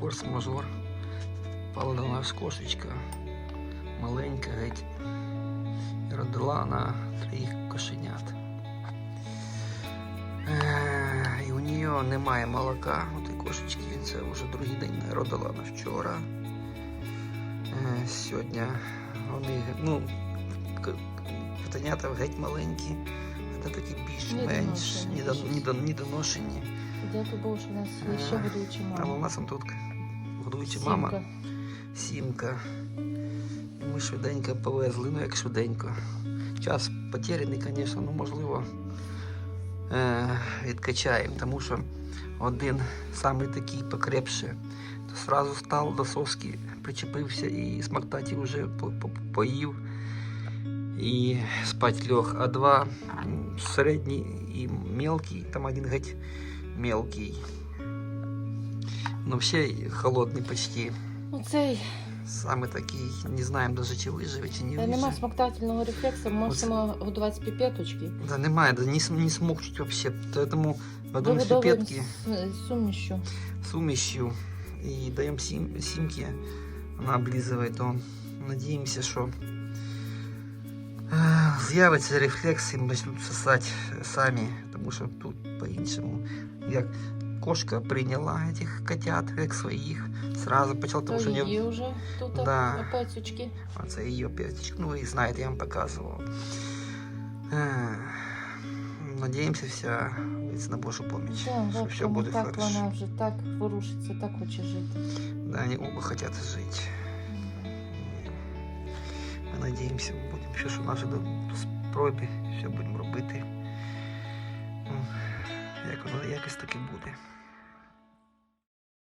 форс-мажор. Пала до нас кошечка. Маленька геть. І родила на троїх кошенят. Е, І у нее немає молока. У кошечки це вже другий день родила вона вчора. Е, Сьогодні вони, ну, котенята геть маленькі, а це такі більш-менш Недоношені. Дякую Богу, що у нас є ще годуючі Там у нас тут годуюча мама. Сімка. І Ми швиденько повезли, ну як швиденько. Час потеряний, звісно, ну можливо е- відкачаємо, тому що один самий такий покрепше, то сразу став до соски, причепився і смактаті вже по- по- поїв і спать лег. А два середній і мелкий, там один геть мелкий. Ну, взагалі холодний почти. Ну цей Саме такий, не знаємо даже чи виживе, чи не е, нема виживе. смоктательного рефлексу, можемо годувати з піпеточки. Да, немає, да, не, не смокчуть вообще. Поэтому ведемо Вигодовуємо пипетки з сумішю. сумішю і даємо сім, сімки. Вона облизує, то надіємося, що е, з'явиться рефлекс і почнуть сосати самі, тому що тут по-іншому. Як кошка прийняла цих котят, як своїх, сразу почала, То тому що у її нее вже тут Да. пецючки. А це її п'ятичка. Ну, ви знаєте, я вам показував. Е, Надіємося, вся вийде на Божу поміч. Да, що все буде так хорошо. вона вже так ворушиться, так хоче жити. Да, они оба хотят Жить. Ми надіємося, будемо все, що наше до спроби, все будемо робити. Ну, Як воно якось таки буде.